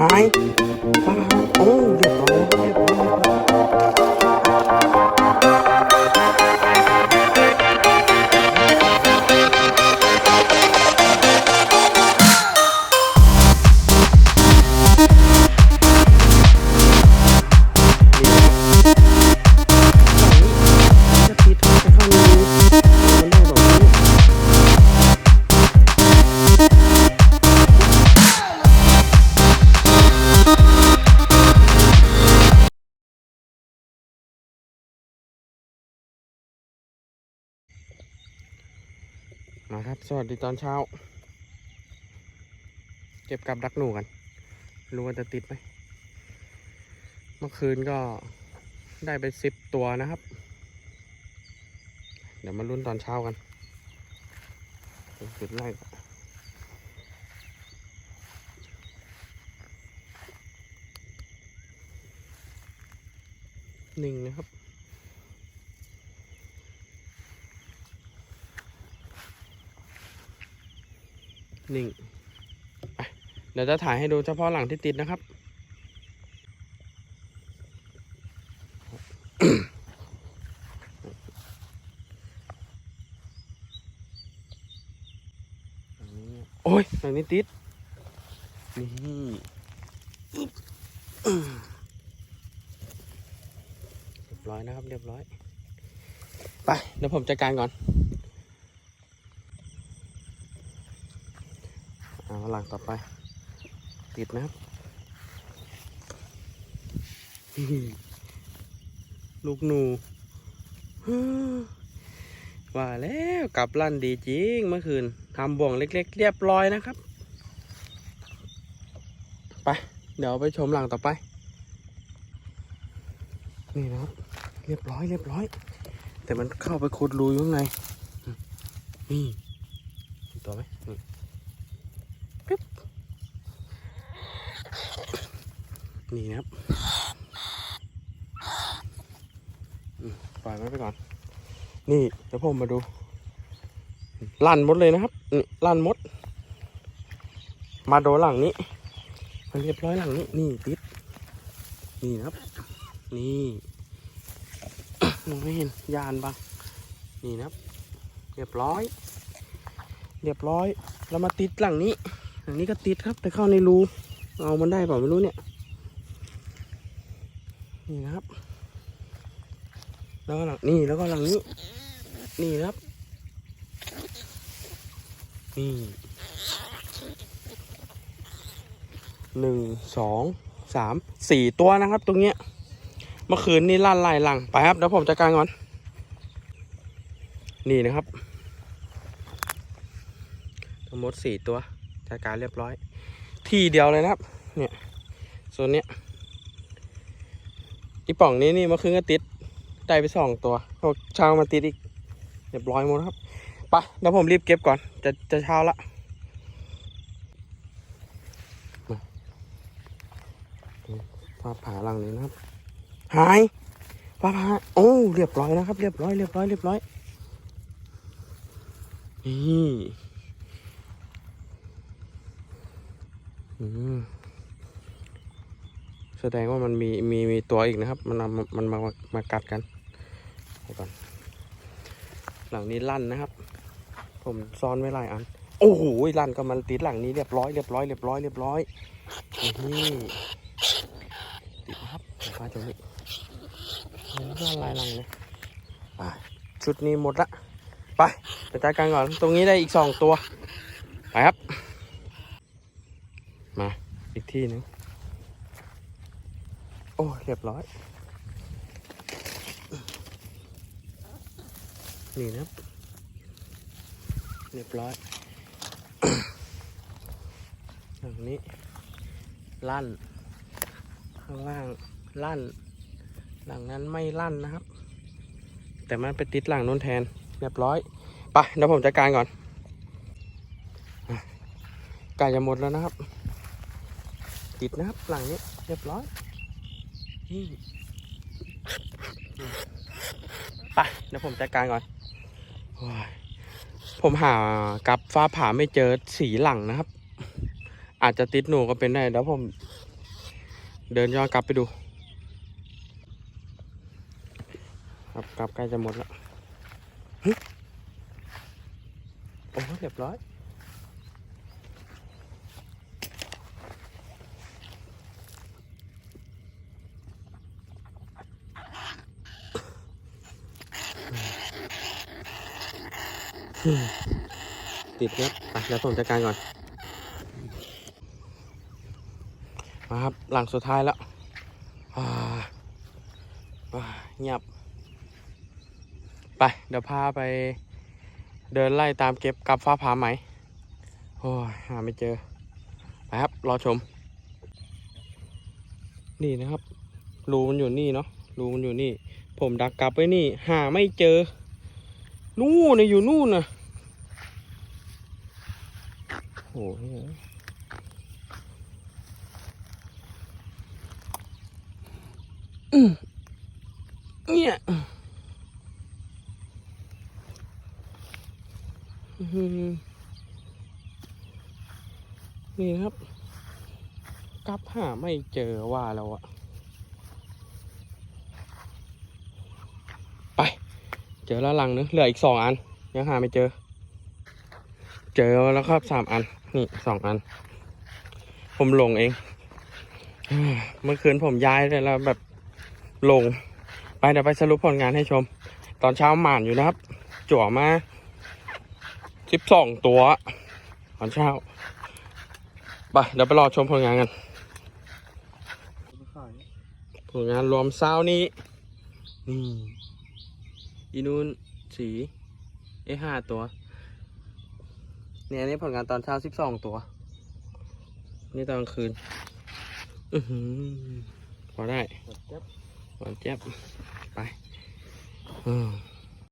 หายฟ้าผ่าโอ้เรียบร้อยเรียบร้อยเรียบร้อย มาครับ สวัสดีตอนเช้า เก็บกับดักหนูกัน รู้ว่าจะติดไหม เมื่อคืนก็ได้ไปสิบตัวนะครับ เดี๋ยวมาลุ้นตอนเช้ากันจุดแรกหนึ่งนะครับ นิ่งเดี๋ยวจะถ่ายให้ดูเฉพาะหลังที่ติดนะครับ โอ้ยหลังนี้ติด นี่เรียบร้อยนะครับ เรียบร้อย ไป เดี๋ยวผมจัดการก่อน เอา หลังต่อไป ติดนะครับ ลูกหนูว่าแล้วกลับลั่นดีจริงเมื่อคืนทำบ่วงเล็ก ๆ เรียบร้อยนะครับ ไปเดี๋ยวไปชมหลังต่อไป นี่นะครับ เรียบร้อยเรียบร้อย แต่มันเข้าไปขุดรูอยู่ข้างในนี่เห็นตัวไหม นี่นะครับปล่อยมันไปก่อน นี่เดี๋ยวผมมาดูลั่นมดเลยนะครับลั่นมด มาโดนหลังนี้มันเรียบร้อยหลังนี้ นี่ติด นี่นะครับ นี่มองไม่เห็นยานบ้างนี่นะครับ เรียบร้อย เรียบร้อยแล้วมาติดหลังนี้ หลังนี้ก็ติดครับ แต่เข้าในรู เอามันได้เปล่าไม่รู้เนี่ย นี่นะครับ แล้วก็หลังนี่แล้วก็หลังนี้ นี่นะครับ นี่หนึ่งสองสามสี่ตัวนะครับ ตรงเนี้ยเมื่อคืนนี่ลั่นไล่หลังไปครับเดี๋ยวผมจัดการก่อน นี่นะครับ ทั้งหมดสี่ตัวจัดการเรียบร้อย ที่เดียวเลยนะครับ เนี่ยโซนเนี้ย อีป่องนี้นี่เมื่อคืนก็ติดได้ไปสองตัวพอเช้ามาติดอีกเรียบร้อยหมดครับไปเดี๋ยวผมรีบเก็บก่อน จะจะเช้าละฟ้าผ่าหลังนี้นะครับ หายฟ้าผ่าโอ้เรียบร้อยนะครับ เรียบร้อยเรียบร้อยเรียบร้อยนี่อืม แสดงว่ามันมีมีมีตัวอีกนะครับ มันมามันมามามากัดกันก่อนหลังนี้ลั่นนะครับ ผมซ่อนไว้หลายอัน โอ้โหลั่นก็มันติดหลังนี้เรียบร้อยเรียบร้อยเรียบร้อยเรียบร้อยนี่ติดครับเดี๋ยวฟ้าจะนี่ลั่นลายหลังเลยชุดนี้หมดละไปไปจัดการก่อนตรงนี้ได้อีกสองตัว ไปครับ มาอีกที่หนึง โอ้เรียบร้อย นี่นะเรียบร้อยอย่างนี้ลั่น ข้างล่างลั่น หลังนั้นไม่ลั่นนะครับ แต่มันไปติดหลังนู้นแทน เรียบร้อยไปเดี๋ยวผมจัดการก่อนอะใกล้จะหมดแล้วนะครับ ติดนะครับหลังนี้เรียบร้อย ไปเดี๋ยวผมจัดการก่อน ผมหากับฟ้าผ่าไม่เจอสีหลังนะครับ อาจจะติดหนูก็เป็นได้เดี๋ยวผม เดินย้อนกลับไปดู ครับกลับใกล้จะหมดแล้วโอ้เรียบร้อย ติดครับไปเดี๋ยวผมจัดการก่อน มาครับ หลังสุดท้ายแล้วเงียบ ไป เดี๋ยวพาไปเดินไล่ตามเก็บกับฟ้าผาไหม โอ้ย หาไม่เจอ ไปครับ รอชม นี่นะครับ รูมันอยู่นี่เนาะ รูมันอยู่นี่ ผมดักกลับไว้นี่ หาไม่เจอ นู่นนะอยู่นู่นนะ โอ้โหเนี่ยนี่นะครับ กลับหาไม่เจอว่าแล้วอะไป เจอแล้วลังนึงเหลืออีกสองอัน ยังหาไม่เจอ เจอแล้วครับสามอัน นี่สองอัน ผมลงเอง เมื่อคืนผมย้ายเลยแล้วแบบลง ไปเดี๋ยวไปสรุปผลงานให้ชม ตอนเช้าหมานอยู่นะครับ จั่วมาสิบสองตัว ตอนเช้า ไปเดี๋ยวไปรอชมผลงานกัน ผลงานรวมเช้านี้ นี่อีนูนสี เอห้าตัว เนี่ยอันนี้ผลงานตอนเช้าสิบสองตัว นี่ตอนกลางคืน อือหือพอได้หวานแจ๊บไปอืม